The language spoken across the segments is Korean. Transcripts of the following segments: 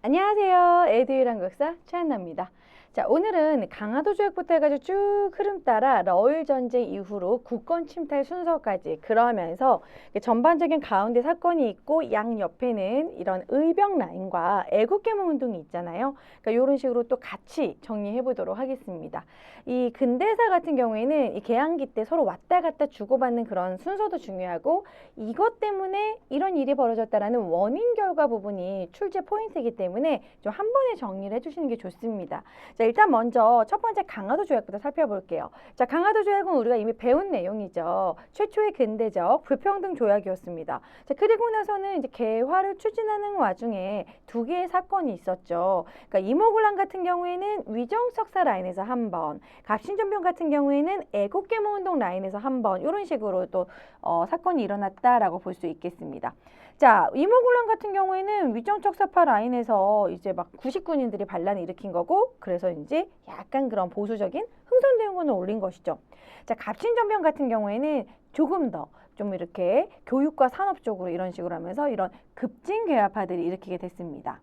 안녕하세요. 에듀일 한국사 최한나입니다. 자, 오늘은 강화도 조약부터 해가지고 쭉 흐름 따라 러일 전쟁 이후로 국권 침탈 순서까지 그러면서 전반적인 가운데 사건이 있고 양 옆에는 이런 의병 라인과 애국개몽 운동이 있잖아요. 그러니까 이런 식으로 또 같이 정리해 보도록 하겠습니다. 이 근대사 같은 경우에는 이 개항기 때 서로 왔다 갔다 주고받는 그런 순서도 중요하고 이것 때문에 이런 일이 벌어졌다라는 원인 결과 부분이 출제 포인트이기 때문에 좀 한 번에 정리를 해주시는 게 좋습니다. 자, 일단 먼저 첫 번째 강화도 조약부터 살펴볼게요. 자, 강화도 조약은 우리가 이미 배운 내용이죠. 최초의 근대적 불평등 조약이었습니다. 자, 그리고 나서는 이제 개화를 추진하는 와중에 두 개의 사건이 있었죠. 그러니까 이모군란 같은 경우에는 위정석사 라인에서 한 번, 갑신전병 같은 경우에는 애국계몽운동 라인에서 한 번, 이런 식으로 또 어, 사건이 일어났다라고 볼 수 있겠습니다. 자, 이모군란 같은 경우에는 위정척사파 라인에서 이제 막 구식군인들이 반란을 일으킨 거고, 그래서 이제 약간 그런 보수적인 흥선대원군을 올린 것이죠. 자, 갑신전병 같은 경우에는 조금 더 좀 이렇게 교육과 산업 쪽으로 이런 식으로 하면서 이런 급진 개화파들이 일으키게 됐습니다.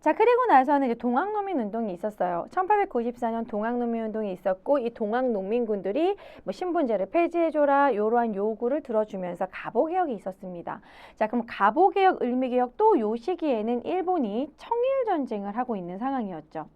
자, 그리고 나서는 이제 동학농민 운동이 있었어요. 1894년 동학농민 운동이 있었고, 이 동학농민군들이 뭐 신분제를 폐지해줘라, 이러한 요구를 들어주면서 가보개혁이 있었습니다. 자, 그럼 가보개혁, 을미개혁 또요 시기에는 일본이 청일 전쟁을 하고 있는 상황이었죠.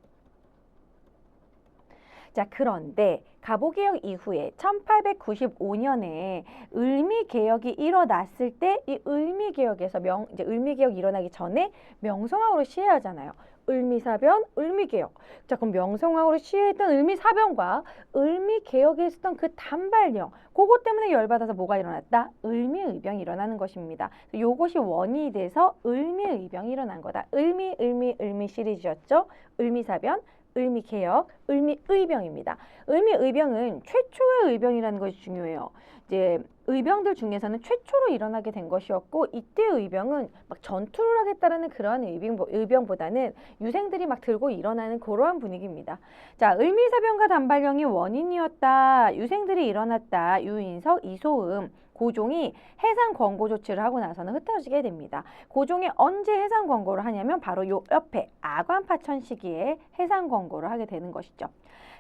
자, 그런데 가보개혁 이후에 1895년에 을미개혁이 일어났을 때 이 을미개혁에서 명, 이제 을미개혁이 일어나기 전에 명성황후를 시해하잖아요. 을미사변, 을미개혁. 자, 그럼 명성황후를 시해했던 을미사변과 을미개혁에 있었던 그 단발령, 그것 때문에 열받아서 뭐가 일어났다? 을미의병이 일어나는 것입니다. 요것이 원인이 돼서 을미의병이 일어난 거다. 을미, 을미, 을미 시리즈였죠. 을미사변, 을미 개혁, 을미 의병입니다. 을미 의병은 최초의 의병이라는 것이 중요해요. 이제 의병들 중에서는 최초로 일어나게 된 것이었고 이때 의병은 막 전투를 하겠다라는 그러한 의병, 의병보다는 유생들이 막 들고 일어나는 그러한 분위기입니다. 자, 을미사병과 단발령이 원인이었다. 유생들이 일어났다. 유인석, 이소음, 고종이 해상 권고 조치를 하고 나서는 흩어지게 됩니다. 고종이 언제 해상 권고를 하냐면 바로 요 옆에 아관파천 시기에 해상 권고를 하게 되는 것이죠.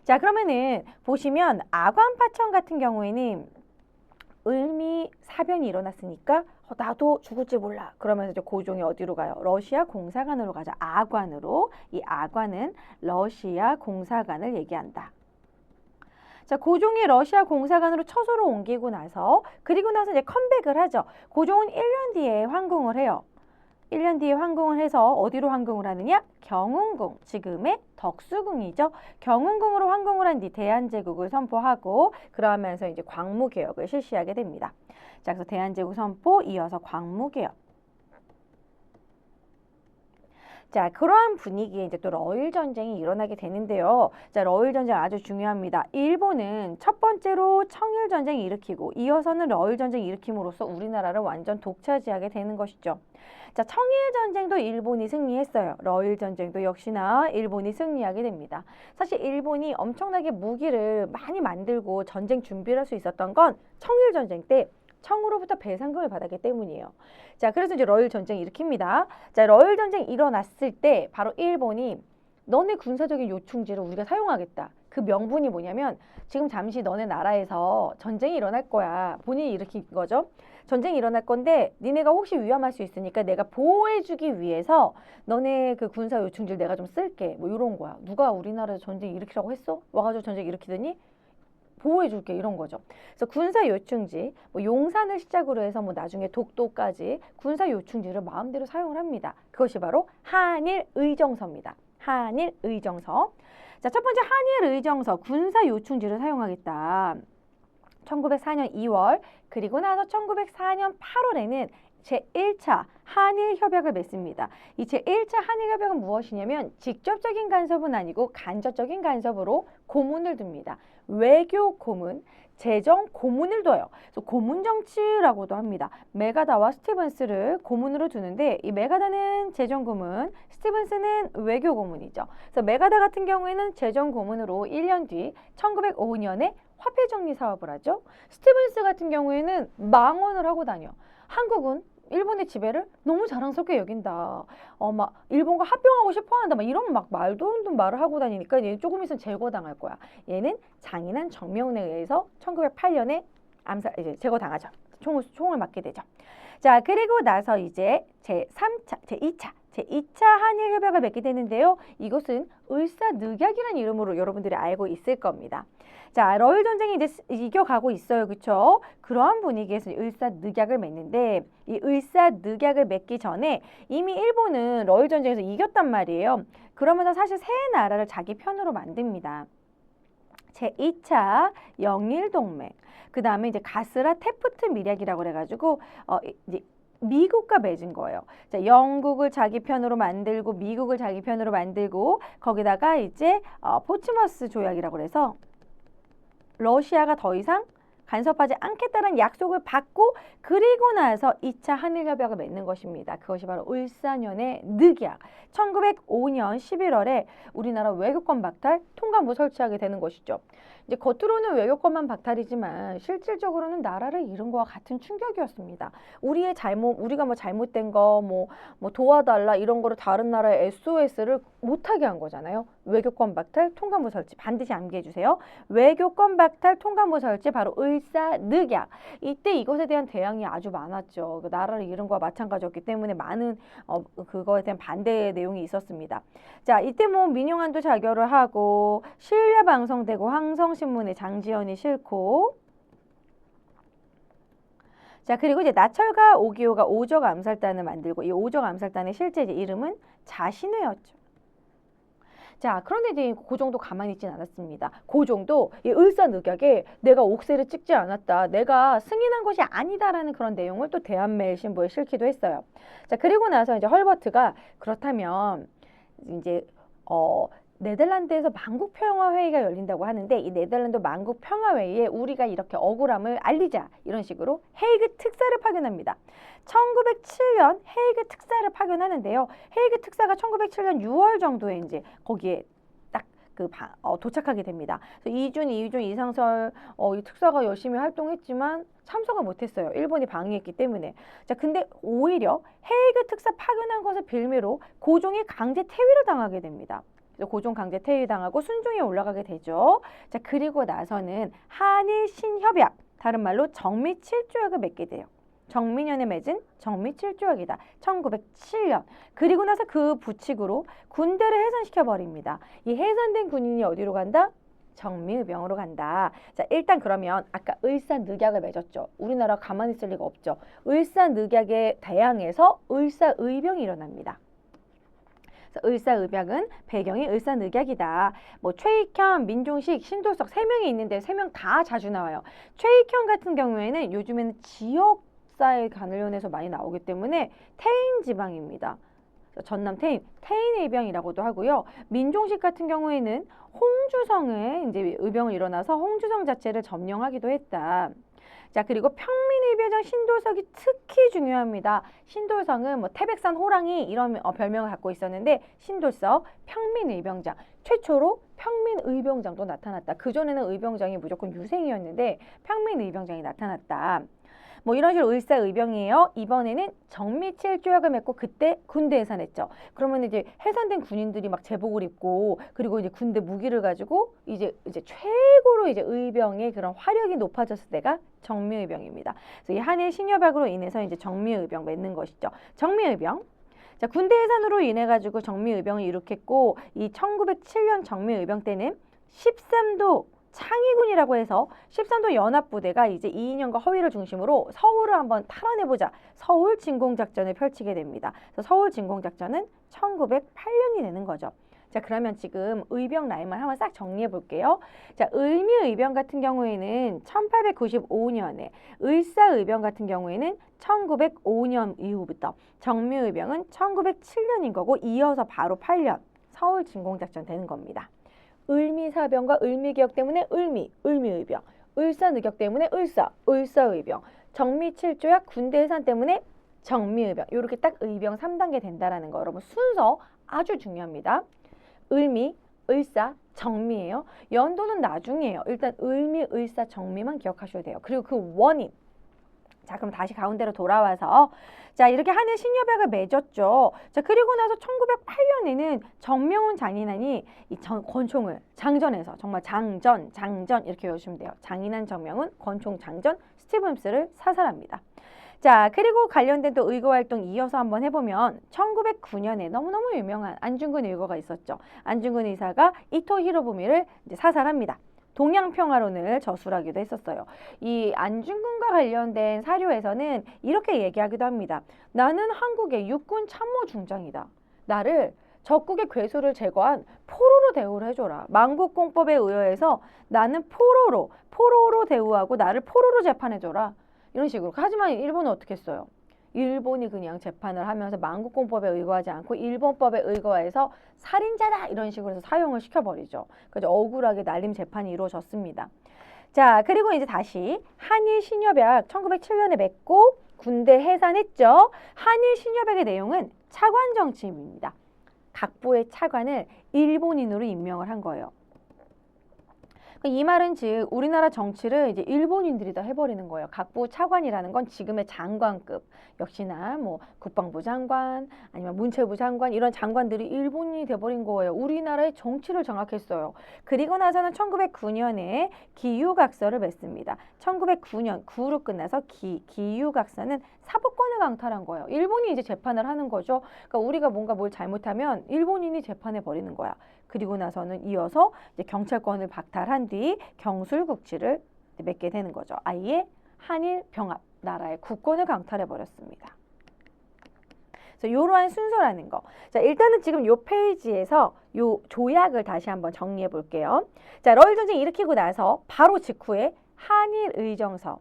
자, 그러면은 보시면 아관파천 같은 경우에는 을미 사변이 일어났으니까 어, 나도 죽을지 몰라. 그러면서 이제 고종이 어디로 가요? 러시아 공사관으로 가자. 아관으로. 이 아관은 러시아 공사관을 얘기한다. 자, 고종이 러시아 공사관으로 처소로 옮기고 나서 그리고 나서 이제 컴백을 하죠. 고종은 1년 뒤에 황궁을 해요. 1년 뒤에 황궁을 해서 어디로 황궁을 하느냐? 경운궁, 지금의 덕수궁이죠. 경운궁으로 황궁을 한 뒤 대한제국을 선포하고 그러면서 이제 광무개혁을 실시하게 됩니다. 자, 그래서 대한제국 선포 이어서 광무개혁. 자, 그러한 분위기에 이제 또 러일 전쟁이 일어나게 되는데요. 자, 러일 전쟁 아주 중요합니다. 일본은 첫 번째로 청일 전쟁을 일으키고 이어서는 러일 전쟁을 일으킴으로써 우리나라를 완전 독차지하게 되는 것이죠. 자, 청일 전쟁도 일본이 승리했어요. 러일 전쟁도 역시나 일본이 승리하게 됩니다. 사실 일본이 엄청나게 무기를 많이 만들고 전쟁 준비를 할 수 있었던 건 청일 전쟁 때 청으로부터 배상금을 받았기 때문이에요. 자, 그래서 이제 러일 전쟁 일으킵니다. 자, 러일 전쟁 일어났을 때 바로 일본이 너네 군사적인 요충지를 우리가 사용하겠다. 그 명분이 뭐냐면 지금 잠시 너네 나라에서 전쟁이 일어날 거야. 본인이 일으킨 거죠. 전쟁이 일어날 건데 니네가 혹시 위험할 수 있으니까 내가 보호해주기 위해서 너네 그 군사 요충지를 내가 좀 쓸게. 뭐 이런 거야. 누가 우리나라에서 전쟁 일으키라고 했어? 와가지고 전쟁 일으키더니 보호해줄게 이런 거죠. 그래서 군사 요충지, 뭐 용산을 시작으로 해서 뭐 나중에 독도까지 군사 요충지를 마음대로 사용을 합니다. 그것이 바로 한일 의정서입니다. 한일 의정서. 자, 첫 번째 한일 의정서 군사 요충지를 사용하겠다. 1904년 2월 그리고 나서 1904년 8월에는 제1차 한일 협약을 맺습니다. 이 제1차 한일 협약은 무엇이냐면 직접적인 간섭은 아니고 간접적인 간섭으로 고문을 둡니다. 외교 고문, 재정 고문을 둬요. 그래서 고문 정치라고도 합니다. 메가다와 스티븐스를 고문으로 두는데 이 메가다는 재정 고문, 스티븐스는 외교 고문이죠. 그래서 메가다 같은 경우에는 재정 고문으로 1년 뒤 1905년에 화폐 정리 사업을 하죠. 스티븐스 같은 경우에는 망언을 하고 다녀. 한국은 일본의 지배를 너무 자랑스럽게 여긴다. 어, 막 일본과 합병하고 싶어 한다. 막 이런 막 말도 안 되는 말을 하고 다니니까 얘 조금 있으면 제거당할 거야. 얘는 장인한 정명훈에 의해서 1908년에 암살 이제 제거당하죠. 총을 총을 맞게 되죠. 자, 그리고 나서 이제 제 3차, 제 2차, 제 2차 한일 협약을 맺게 되는데요. 이것은 을사늑약이라는 이름으로 여러분들이 알고 있을 겁니다. 자, 러일 전쟁이 이제 스- 이겨가고 있어요. 그렇죠? 그러한 분위기에서 을사늑약을 맺는데 이 을사늑약을 맺기 전에 이미 일본은 러일 전쟁에서 이겼단 말이에요. 그러면서 사실 세 나라를 자기 편으로 만듭니다. 제 2차 영일 동맹. 그 다음에 이제 가스라 테프트 미략이라고 그래가지고 어 이- 이제 미국과 맺은 거예요. 자, 영국을 자기 편으로 만들고 미국을 자기 편으로 만들고 거기다가 이제 어, 포츠머스 조약이라고 그래서 러시아가 더 이상 간섭하지 않겠다는 약속을 받고 그리고 나서 2차 한일 협약을 맺는 것입니다. 그것이 바로 을사년의 늑약. 1905년 11월에 우리나라 외교권 박탈 통감부 설치하게 되는 것이죠. 이제 겉으로는 외교권만 박탈이지만 실질적으로는 나라를 잃은 거와 같은 충격이었습니다. 우리의 잘못, 우리가 뭐 잘못된 거, 뭐, 뭐 도와달라 이런 거를 다른 나라에 SOS를 못하게 한 거잖아요. 외교권 박탈, 통감부 설치 반드시 암기해 주세요. 외교권 박탈, 통감부 설치 바로 을사늑약. 이때 이것에 대한 대항이 아주 많았죠. 그 나라를 잃은 거와 마찬가지였기 때문에 많은 어, 그거에 대한 반대 내용이 있었습니다. 자, 이때 뭐 민용환도 자결을 하고 신뢰 방송되고 황성신문에 장지연이 싫고 자, 그리고 이제 나철과 오기호가 오적 암살단을 만들고 이 오적 암살단의 실제 이름은 자신회였죠. 자, 그런데 이제 고종도 가만히 있진 않았습니다. 고종도 이 을사늑약에 내가 옥새를 찍지 않았다, 내가 승인한 것이 아니다라는 그런 내용을 또 대한매일 신보에 실기도 했어요. 자, 그리고 나서 이제 헐버트가 그렇다면 이제 어 네덜란드에서 만국 평화 회의가 열린다고 하는데 이 네덜란드 만국 평화 회의에 우리가 이렇게 억울함을 알리자 이런 식으로 헤이그 특사를 파견합니다. 1907년 헤이그 특사를 파견하는데요. 헤이그 특사가 1907년 6월 정도에 이제 거기에 딱그 어, 도착하게 됩니다. 이준, 이준, 이상설 어, 이 특사가 열심히 활동했지만 참석을 못했어요. 일본이 방해했기 때문에. 자, 근데 오히려 헤이그 특사 파견한 것을 빌미로 고종이 강제 퇴위를 당하게 됩니다. 고종 강제 퇴위 당하고 순종에 올라가게 되죠. 자, 그리고 나서는 한일 신협약, 다른 말로 정미 7조약을 맺게 돼요. 정민년에 맺은 정미 7조약이다. 1907년. 그리고 나서 그 부칙으로 군대를 해산시켜 버립니다. 이 해산된 군인이 어디로 간다? 정미의병으로 간다. 자, 일단 그러면 아까 을사늑약을 맺었죠. 우리나라 가만히 있을 리가 없죠. 을사늑약에 대항해서 을사의병이 일어납니다. 을사의병은 배경이 을사늑약이다. 뭐 최익현, 민종식, 신도석 세 명이 있는데 세 명 다 자주 나와요. 최익현 같은 경우에는 요즘에는 지역사회 관련해서 많이 나오기 때문에 태인 지방입니다. 전남 태인, 태인 의병이라고도 하고요. 민종식 같은 경우에는 홍주성에 이제 의병을 일어나서 홍주성 자체를 점령하기도 했다. 자 그리고 평민의병장 신돌석이 특히 중요합니다. 신돌성은 뭐 태백산 호랑이 이런 어, 별명을 갖고 있었는데 신돌석 평민의병장 최초로 평민의병장도 나타났다. 그 전에는 의병장이 무조건 유생이었는데 평민의병장이 나타났다. 뭐 이런 식으로 을사의병이에요. 이번에는 정미칠 조약을 맺고 그때 군대 해산했죠. 그러면 이제 해산된 군인들이 막 제복을 입고 그리고 이제 군대 무기를 가지고 이제 이제 최고로 이제 의병의 그런 화력이 높아졌을 때가 정미의병입니다. 그래서 이 한일 신협약으로 인해서 이제 정미의병 맺는 것이죠. 정미의병. 자, 군대 해산으로 인해 가지고 정미의병을 일으켰고 이 1907년 정미의병 때는 13도 창의군이라고 해서 13도 연합부대가 이제 이인영과 허위를 중심으로 서울을 한번 탈환해보자 서울 진공작전을 펼치게 됩니다. 그래서 서울 진공작전은 1908년이 되는 거죠. 자 그러면 지금 의병 라인만 한번 싹 정리해 볼게요. 자 을미 의병 같은 경우에는 1895년에 을사 의병 같은 경우에는 1905년 이후부터 정미 의병은 1907년인 거고 이어서 바로 8년 서울 진공작전 되는 겁니다. 을미사병과 을미개혁 때문에 을미, 을미의병, 을사늑역 때문에 을사, 을사의병, 정미칠조약 군대 해산 때문에 정미의병 이렇게 딱 의병 3단계 된다라는 거 여러분 순서 아주 중요합니다. 을미, 을사, 정미예요. 연도는 나중이에요. 일단 을미, 을사, 정미만 기억하셔야 돼요. 그리고 그 원인 자, 그럼 다시 가운데로 돌아와서 자, 이렇게 한일 신여백을 맺었죠. 자, 그리고 나서 1908년에는 정명훈 장인환이 이 정- 권총을 장전해서 정말 장전, 장전 이렇게 외우시면 돼요. 장인환 정명훈, 권총 장전, 스티븐스를 사살합니다. 자, 그리고 관련된 또 의거 활동 이어서 한번 해보면 1909년에 너무너무 유명한 안중근 의거가 있었죠. 안중근 의사가 이토 히로부미를 이제 사살합니다. 동양평화론을 저술하기도 했었어요. 이 안중근과 관련된 사료에서는 이렇게 얘기하기도 합니다. 나는 한국의 육군 참모 중장이다. 나를 적국의 괴수를 제거한 포로로 대우를 해줘라. 만국공법에 의해서 나는 포로로 포로로 대우하고 나를 포로로 재판해줘라. 이런 식으로. 하지만 일본은 어떻게 했어요? 일본이 그냥 재판을 하면서 만국공법에 의거하지 않고 일본법에 의거해서 살인자다 이런 식으로 해서 사용을 시켜버리죠. 그래서 억울하게 날림 재판이 이루어졌습니다. 자, 그리고 이제 다시 한일 신여백 1907년에 맺고 군대 해산했죠. 한일 신여백의 내용은 차관 정치입니다. 각부의 차관을 일본인으로 임명을 한 거예요. 이 말은 즉 우리나라 정치를 이제 일본인들이 다 해버리는 거예요. 각부 차관이라는 건 지금의 장관급 역시나 뭐 국방부 장관 아니면 문체부 장관 이런 장관들이 일본인이 돼버린 거예요. 우리나라의 정치를 장악했어요. 그리고 나서는 1909년에 기유각서를 맺습니다. 1909년 구로 끝나서 기 기유각서는 사법권을 강탈한 거예요. 일본이 이제 재판을 하는 거죠. 그러니까 우리가 뭔가 뭘 잘못하면 일본인이 재판해 버리는 거야. 그리고 나서는 이어서 이제 경찰권을 박탈한 뒤 경술국지를 맺게 되는 거죠. 아예 한일 병합 나라의 국권을 강탈해 버렸습니다. 이러한 순서라는 거. 자, 일단은 지금 요 페이지에서 요 조약을 다시 한번 정리해 볼게요. 자, 러일 전쟁 일으키고 나서 바로 직후에 한일 의정서.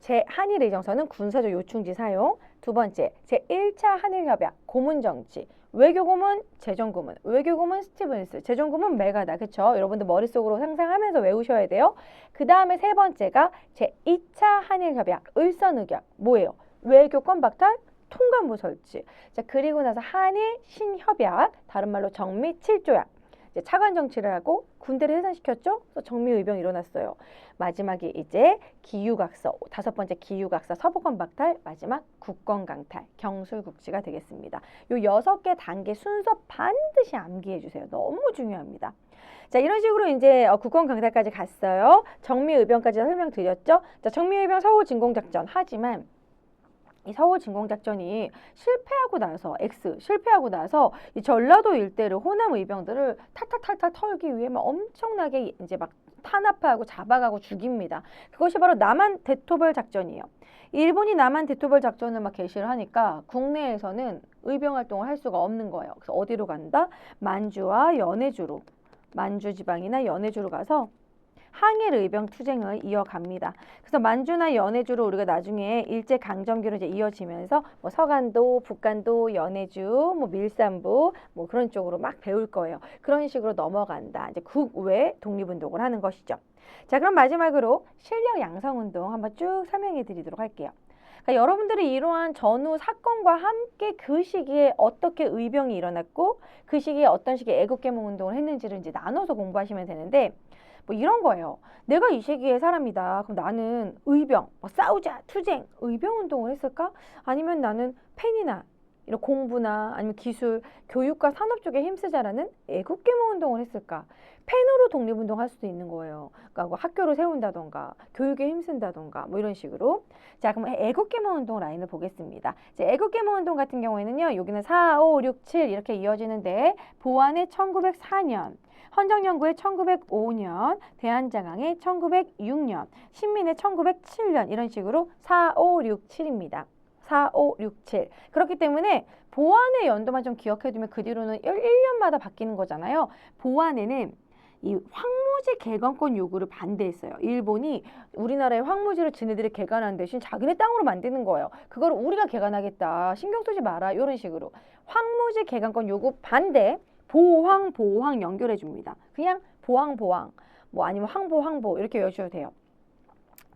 제 한일 의정서는 군사적 요충지 사용. 두 번째, 제 1차 한일 협약 고문 정치. 외교고문, 재정고문, 외교고문 스티븐스, 재정고문 메가다. 그쵸? 여러분들 머릿속으로 상상하면서 외우셔야 돼요. 그 다음에 세 번째가 제 2차 한일협약, 을선의결. 뭐예요? 외교권 박탈, 통관부 설치. 자, 그리고 나서 한일 신협약, 다른 말로 정미 7조약. 이제 차관 정치를 하고 군대를 해산시켰죠. 그래서 정미 의병이 일어났어요. 마지막에 이제 기유각서 다섯 번째 기유각서 서부권 박탈 마지막 국권 강탈 경술국지가 되겠습니다. 요 여섯 개 단계 순서 반드시 암기해 주세요. 너무 중요합니다. 자 이런 식으로 이제 어, 국권 강탈까지 갔어요. 정미 의병까지 설명드렸죠. 자 정미 의병 서울 진공 작전 하지만 이 서울 진공 작전이 실패하고 나서 X 실패하고 나서 이 전라도 일대를 호남 의병들을 탈탈탈탈 털기 위해 막 엄청나게 이제 막 탄압하고 잡아가고 죽입니다. 그것이 바로 남한 대토벌 작전이에요. 일본이 남한 대토벌 작전을 막 개시를 하니까 국내에서는 의병 활동을 할 수가 없는 거예요. 그래서 어디로 간다? 만주와 연해주로 만주 지방이나 연해주로 가서 항일 의병 투쟁을 이어갑니다. 그래서 만주나 연해주로 우리가 나중에 일제 강점기로 이제 이어지면서 뭐 서간도, 북간도, 연해주, 뭐 밀산부 뭐 그런 쪽으로 막 배울 거예요. 그런 식으로 넘어간다. 이제 국외 독립운동을 하는 것이죠. 자, 그럼 마지막으로 실력 양성 운동 한번 쭉 설명해 드리도록 할게요. 그러니까 여러분들이 이러한 전후 사건과 함께 그 시기에 어떻게 의병이 일어났고 그 시기에 어떤 식의 애국개몽 운동을 했는지를 이제 나눠서 공부하시면 되는데 뭐 이런 거예요. 내가 이 시기의 사람이다. 그럼 나는 의병, 뭐 싸우자, 투쟁, 의병 운동을 했을까? 아니면 나는 펜이나 이런 공부나 아니면 기술, 교육과 산업 쪽에 힘쓰자라는 애국개몽 운동을 했을까? 펜으로 독립운동 할 수도 있는 거예요. 그러니까 뭐 학교를 세운다던가, 교육에 힘쓴다던가, 뭐 이런 식으로. 자, 그럼 애국개몽 운동 라인을 보겠습니다. 이제 애국개몽 운동 같은 경우에는요, 여기는 4, 5, 6, 7 이렇게 이어지는데, 보안의 1904년, 헌정연구의 1905년, 대한장항의 1906년, 신민의 1907년 이런 식으로 4, 5, 6, 7입니다. 4, 5, 6, 7. 그렇기 때문에 보안의 연도만 좀 기억해두면 그 뒤로는 1년마다 바뀌는 거잖아요. 보안에는 이 황무지 개간권 요구를 반대했어요. 일본이 우리나라의 황무지를 지네들이 개간한 대신 자기네 땅으로 만드는 거예요. 그걸 우리가 개간하겠다. 신경 쓰지 마라. 이런 식으로. 황무지 개간권 요구 반대. 보황 보황 연결해 줍니다. 그냥 보황 보황 뭐 아니면 황보 황보 이렇게 외워주셔도 돼요.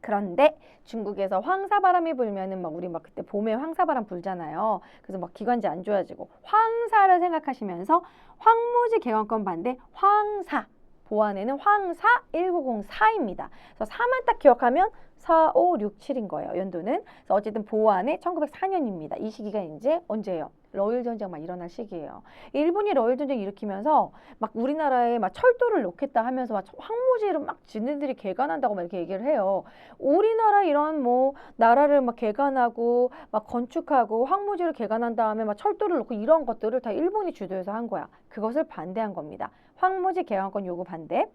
그런데 중국에서 황사바람이 불면은 막 우리 막 그때 봄에 황사바람 불잖아요. 그래서 막 기관지 안 좋아지고 황사를 생각하시면서 황무지 개관권 반대 황사 보안에는 황사 1904입니다. 그래서 4만 딱 기억하면 4567인 거예요. 연도는. 그래서 어쨌든 보안에 1904년입니다. 이 시기가 이제 언제예요? 러일 전쟁 막 일어날 시기예요. 일본이 러일 전쟁 일으키면서 막 우리나라에 막 철도를 놓겠다 하면서 막 황무지를 막 지네들이 개간한다고 막 이렇게 얘기를 해요. 우리나라 이런 뭐 나라를 막 개간하고 막 건축하고 황무지를 개간한 다음에 막 철도를 놓고 이런 것들을 다 일본이 주도해서 한 거야. 그것을 반대한 겁니다. 황무지 개간권 요구 반대.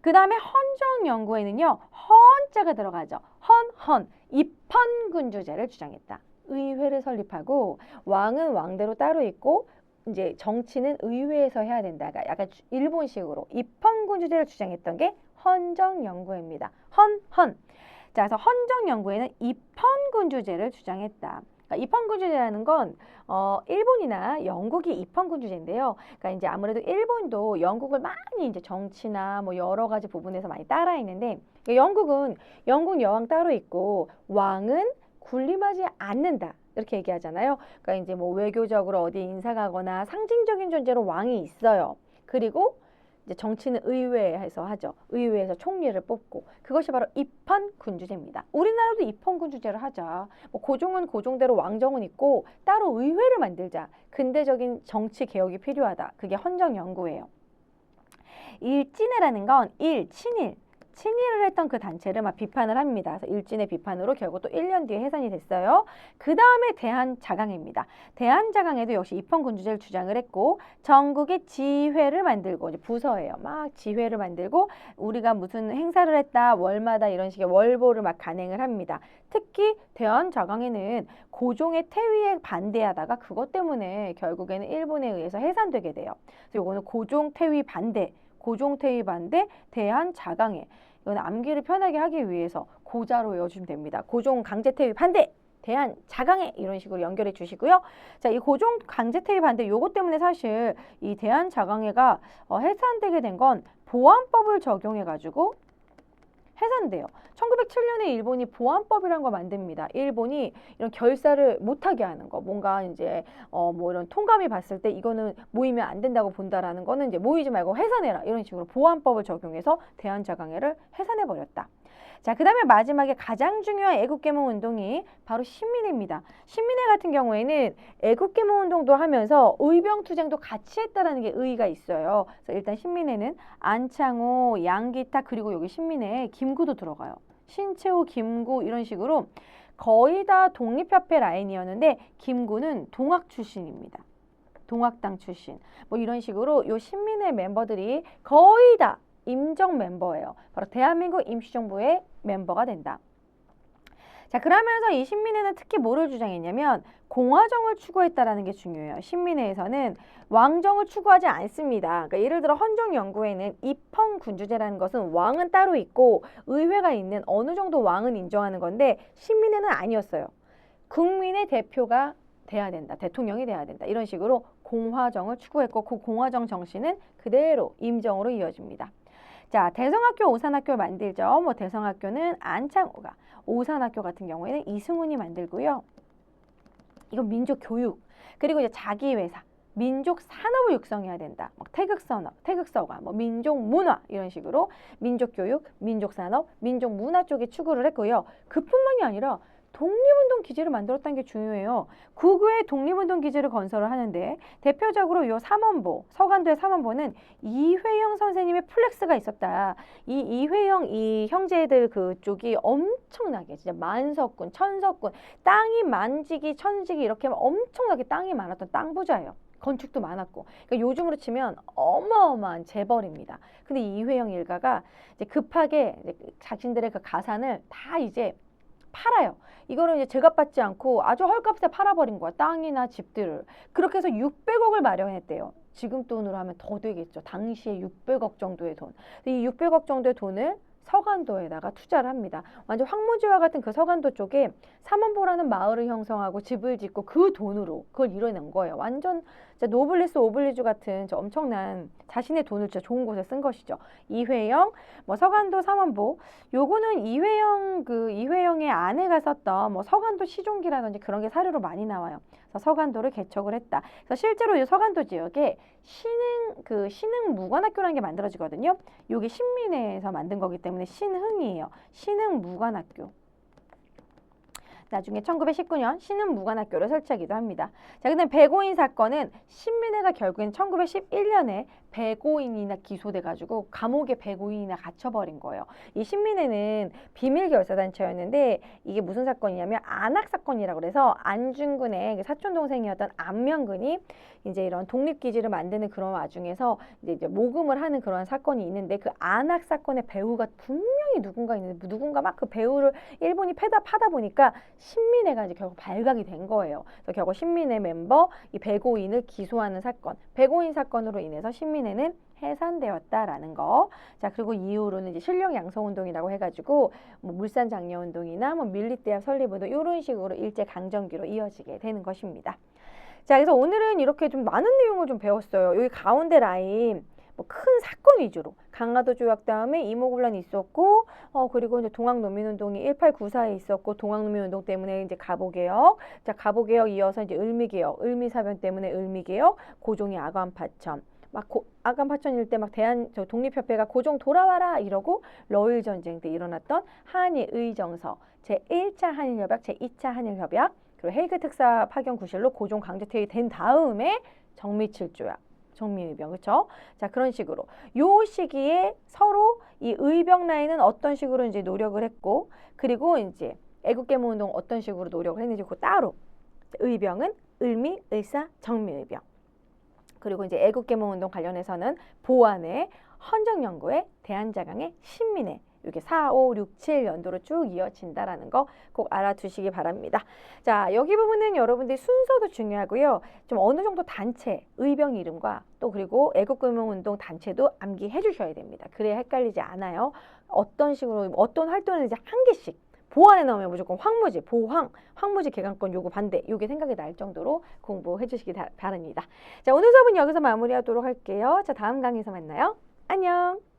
그 다음에 헌정 연구에는요 헌자가 들어가죠. 헌, 헌, 입헌군주제를 주장했다. 의회를 설립하고 왕은 왕대로 따로 있고 이제 정치는 의회에서 해야 된다. 그러니까 약간 주- 일본식으로 입헌군 주제를 주장했던 게 헌정연구회입니다. 헌, 헌. 자, 그래서 헌정연구회는 입헌군 주제를 주장했다. 그러니까 입헌군주제라는 건 어, 일본이나 영국이 입헌군주제인데요. 그러니까 이제 아무래도 일본도 영국을 많이 이제 정치나 뭐 여러 가지 부분에서 많이 따라 했는데 그러니까 영국은 영국 여왕 따로 있고 왕은 군림하지 않는다. 이렇게 얘기하잖아요. 그러니까 이제 뭐 외교적으로 어디 인사 가거나 상징적인 존재로 왕이 있어요. 그리고 이제 정치는 의회에서 하죠. 의회에서 총리를 뽑고 그것이 바로 입헌 군주제입니다. 우리나라도 입헌 군주제를 하자. 뭐 고종은 고종대로 왕정은 있고 따로 의회를 만들자. 근대적인 정치 개혁이 필요하다. 그게 헌정 연구예요. 일진회라는 건 일, 친일, 친일을 했던 그 단체를 막 비판을 합니다. 그래서 일진의 비판으로 결국 또 1년 뒤에 해산이 됐어요. 그 다음에 대한자강회입니다. 대한자강회도 역시 입헌군주제를 주장을 했고 전국에 지회를 만들고 이제 부서예요. 막 지회를 만들고 우리가 무슨 행사를 했다 월마다 이런 식의 월보를 막 간행을 합니다. 특히 대한자강회는 고종의 퇴위에 반대하다가 그것 때문에 결국에는 일본에 의해서 해산되게 돼요. 그래서 요거는 고종 퇴위 반대, 고종 퇴위 반대, 대한 자강회. 이건 암기를 편하게 하기 위해서 고자로 외워주시면 됩니다. 고종 강제 퇴위 반대, 대한 자강회 이런 식으로 연결해 주시고요. 자, 이 고종 강제 퇴위 반대 요거 때문에 사실 이 대한 자강회가 어, 해산되게 된 건 보안법을 적용해 가지고 해산돼요. 1907년에 일본이 보안법이라는 걸 만듭니다. 일본이 이런 결사를 못하게 하는 거, 뭔가 이제 어 뭐 이런 통감이 봤을 때 이거는 모이면 안 된다고 본다라는 거는 이제 모이지 말고 해산해라 이런 식으로 보안법을 적용해서 대한자강회를 해산해 버렸다. 자, 그 다음에 마지막에 가장 중요한 애국개몽 운동이 바로 신민회입니다. 신민회 같은 경우에는 애국개몽 운동도 하면서 의병투쟁도 같이 했다라는 게 의의가 있어요. 그래서 일단 신민회는 안창호, 양기타 그리고 여기 신민회에 김구도 들어가요. 신채호, 김구 이런 식으로 거의 다 독립협회 라인이었는데 김구는 동학 출신입니다. 동학당 출신. 뭐 이런 식으로 요 신민회 멤버들이 거의 다 임정 멤버예요. 바로 대한민국 임시정부의 멤버가 된다. 자, 그러면서 이 신민회는 특히 뭐를 주장했냐면 공화정을 추구했다라는 게 중요해요. 신민회에서는 왕정을 추구하지 않습니다. 그러니까 예를 들어 헌정 연구에는 입헌 군주제라는 것은 왕은 따로 있고 의회가 있는 어느 정도 왕은 인정하는 건데 신민회는 아니었어요. 국민의 대표가 돼야 된다. 대통령이 돼야 된다. 이런 식으로 공화정을 추구했고 그 공화정 정신은 그대로 임정으로 이어집니다. 자, 대성학교, 오산학교 만들죠. 뭐 대성학교는 안창호가, 오산학교 같은 경우에는 이승훈이 만들고요. 이건 민족 교육, 그리고 이제 자기 회사, 민족 산업을 육성해야 된다. 뭐 태극 산업, 태극 서가, 뭐 민족 문화 이런 식으로 민족 교육, 민족 산업, 민족 문화 쪽에 추구를 했고요. 그뿐만이 아니라 독립운동 기지를 만들었다는 게 중요해요. 구구의 독립운동 기지를 건설을 하는데 대표적으로 요 삼원보, 서간도의 삼원보는 이회영 선생님의 플렉스가 있었다. 이 이회영 이 형제들 그쪽이 엄청나게 진짜 만석군, 천석군, 땅이 만지기, 천지기 이렇게 엄청나게 땅이 많았던 땅 부자예요. 건축도 많았고, 그러니까 요즘으로 치면 어마어마한 재벌입니다. 근데 이 이회영 일가가 이제 급하게 이제 자신들의 그 가산을 다 이제 팔아요. 이거를 이제 제값 받지 않고 아주 헐값에 팔아버린 거야. 땅이나 집들을. 그렇게 해서 600억을 마련했대요. 지금 돈으로 하면 더 되겠죠. 당시에 600억 정도의 돈. 이 600억 정도의 돈을 서간도에다가 투자를 합니다. 완전 황무지와 같은 그 서간도 쪽에 삼원보라는 마을을 형성하고 집을 짓고 그 돈으로 그걸 이뤄낸 거예요. 완전 노블리스 오블리주 같은 저 엄청난 자신의 돈을 진짜 좋은 곳에 쓴 것이죠. 이회영, 뭐 서간도 삼원보, 요거는 이회영 그 이회영의 아내가 썼던 뭐 서간도 시종기라든지 그런 게 사료로 많이 나와요. 그래서 서간도를 개척을 했다. 그래서 실제로 이 서간도 지역에 신흥 그 신흥 무관학교라는 게 만들어지거든요. 요게 신민회에서 만든 거기 때문에 신흥이에요. 신흥 무관학교. 나중에 1919년 신흥 무관학교를 설치하기도 합니다. 자, 근데 백오인 사건은 신민회가 결국엔 1911년에 백오인이나 기소돼 가지고 감옥에 백오인이나 갇혀버린 거예요. 이 신민회는 비밀 결사 단체였는데 이게 무슨 사건이냐면 안학 사건이라고 그래서 안중근의 그 사촌 동생이었던 안명근이 이제 이런 독립기지를 만드는 그런 와중에서 이제, 모금을 하는 그런 사건이 있는데 그 안학 사건의 배우가 분명히 누군가 있는데 누군가 막 그 배우를 일본이 패다 파다 보니까 신민회가 이제 결국 발각이 된 거예요. 그래서 결국 신민회 멤버 이 백오인을 기소하는 사건, 백오인 사건으로 인해서 신민 회는 해산되었다라는 거. 자 그리고 이후로는 이제 실력 양성 운동이라고 해가지고 뭐 물산 장려 운동이나 뭐 밀리대합 설립 운동 이런 식으로 일제 강점기로 이어지게 되는 것입니다. 자 그래서 오늘은 이렇게 좀 많은 내용을 좀 배웠어요. 여기 가운데 라인 뭐 큰 사건 위주로 강화도 조약 다음에 이모군란이 있었고 어 그리고 이제 동학농민운동이 1894에 있었고 동학농민운동 때문에 이제 가보개혁 자 가보개혁 이어서 이제 을미개혁 을미사변 때문에 을미개혁 고종이 아관파천 막 고, 아간 파천 일 때 막 대한 저 독립협회가 고종 돌아와라 이러고 러일 전쟁 때 일어났던 한일 의정서 제 1차 한일 협약, 제 2차 한일 협약 그리고 헬그 특사 파견 구실로 고종 강제 퇴위 된 다음에 정미칠 조약 정미의병. 그렇죠? 자 그런 식으로. 요 시기에 서로 이 의병 라인은 어떤 식으로 이제 노력을 했고 그리고 이제 애국계몽 운동 어떤 식으로 노력을 했는지 그 따로. 의병은 을미, 의사, 정미의병 그리고 이제 애국 계몽 운동 관련해서는 보안의 헌정 연구회, 대한자강의 신민회 이게 4, 5, 6, 7 연도로 쭉 이어진다라는 거 꼭 알아두시기 바랍니다. 자, 여기 부분은 여러분들이 순서도 중요하고요. 좀 어느 정도 단체, 의병 이름과 또 그리고 애국금융운동 단체도 암기해 주셔야 됩니다. 그래야 헷갈리지 않아요. 어떤 식으로 어떤 활동을 이제 한 개씩 보안에 나오면 무조건 황무지, 보황, 황무지 개강권 요구 반대, 요게 생각이 날 정도로 공부해 주시기 다- 바랍니다. 자, 오늘 수업은 여기서 마무리하도록 할게요. 자, 다음 강의에서 만나요. 안녕!